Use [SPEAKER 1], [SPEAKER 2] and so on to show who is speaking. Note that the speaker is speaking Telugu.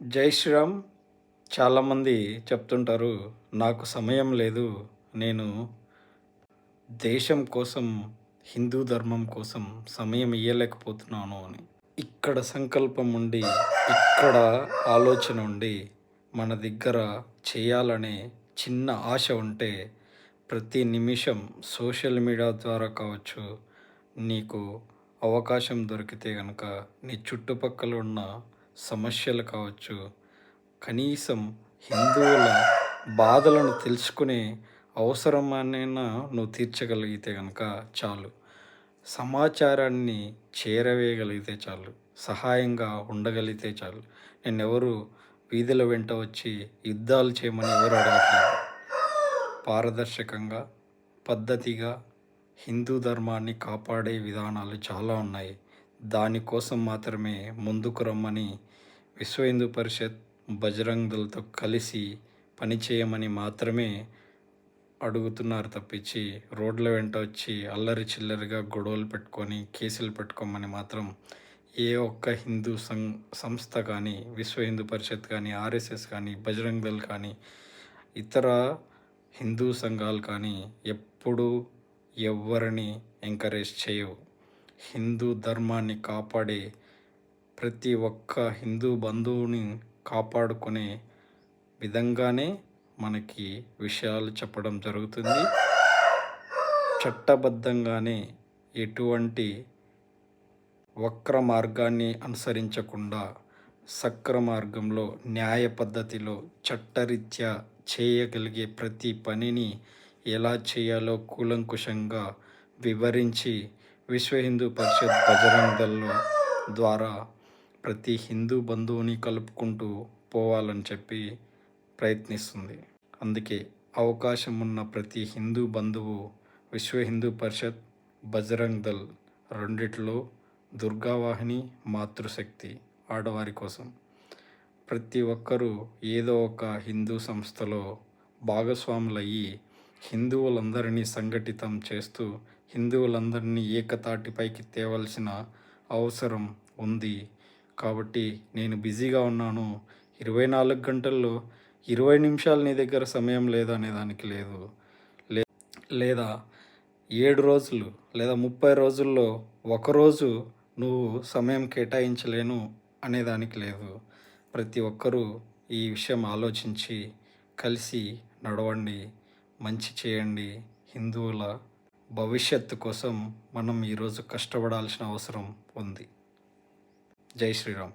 [SPEAKER 1] జై శ్రీరామ్. చాలామంది చెప్తుంటారు నాకు సమయం లేదు. నేను దేశం కోసం హిందూ ధర్మం కోసం సమయం ఇవ్వలేకపోతున్నాను అని. ఇక్కడ సంకల్పం ఉండి ఇక్కడ ఆలోచన ఉండి మన దగ్గర చేయాలనే చిన్న ఆశ ఉంటే ప్రతి నిమిషం సోషల్ మీడియా ద్వారా కావచ్చు నీకు అవకాశం దొరికితే కనుక నీ చుట్టుపక్కల ఉన్న సమస్యలు కావచ్చు కనీసం హిందువుల బాధలను తెలుసుకునే అవసరమైనా నువ్వు తీర్చగలిగితే కనుక చాలు. సమాచారాన్ని చేరవేయగలిగితే చాలు. సహాయంగా ఉండగలిగితే చాలు. నిన్నెవరు వీధుల వెంట వచ్చి యుద్ధాలు చేయమని ఎవరు అడగట్లేదు. పారదర్శకంగా పద్ధతిగా హిందూ ధర్మాన్ని కాపాడే విధానాలు చాలా ఉన్నాయి. దానికోసం మాత్రమే ముందుకు రమ్మని విశ్వ హిందూ పరిషత్ బజరంగ్ దళతో కలిసి పనిచేయమని మాత్రమే అడుగుతున్నారు తప్పించి రోడ్ల వెంట వచ్చి అల్లరి చిల్లరిగా గొడవలు పెట్టుకొని కేసులు పెట్టుకోమని మాత్రం ఏ ఒక్క హిందూ సం సంస్థ కానీ విశ్వ హిందూ పరిషత్ కానీ ఆర్ఎస్ఎస్ కానీ బజరంగ్ దళ్ కానీ ఇతర హిందూ సంఘాలు కానీ ఎప్పుడూ ఎవరిని ఎంకరేజ్ చేయవు. హిందూ ధర్మాన్ని కాపాడే ప్రతి ఒక్క హిందూ బంధువుని కాపాడుకునే విధంగానే మనకి విషయాలు చెప్పడం జరుగుతుంది. చట్టబద్ధంగానే ఎటువంటి వక్ర మార్గాన్ని అనుసరించకుండా సక్ర మార్గంలో న్యాయ పద్ధతిలో చట్టరీత్యా చేయగలిగే ప్రతి పనిని ఎలా చేయాలో కూలంకుషంగా వివరించి విశ్వ హిందూ పరిషత్ బజరంగ్ దళ్ ద్వారా ప్రతి హిందూ బంధువుని కలుపుకుంటూ పోవాలని చెప్పి ప్రయత్నిస్తుంది. అందుకే అవకాశం ఉన్న ప్రతి హిందూ బంధువు విశ్వ హిందూ పరిషత్ బజరంగ్ దళ్ రెండిట్లో దుర్గావాహిని మాతృశక్తి ఆడవారి కోసం. ప్రతి ఒక్కరూ ఏదో ఒక హిందూ సంస్థలో భాగస్వాములయ్యి హిందువులందరినీ సంఘటితం చేస్తూ హిందువులందరినీ ఏకతాటిపైకి తేవలసిన అవసరం ఉంది. కాబట్టి నేను బిజీగా ఉన్నాను. ఇరవై నాలుగు గంటల్లో ఇరవై నిమిషాలు నీ దగ్గర సమయం లేదా అనే దానికి లేదు. లే లేదా ఏడు రోజులు లేదా ముప్పై రోజుల్లో ఒకరోజు నువ్వు సమయం కేటాయించలేను అనేదానికి లేదు. ప్రతి ఒక్కరూ ఈ విషయం ఆలోచించి కలిసి నడవండి. మంచి చేయండి. హిందువుల భవిష్యత్తు కోసం మనం ఈరోజు కష్టపడాల్సిన అవసరం ఉంది. జై శ్రీరామ్.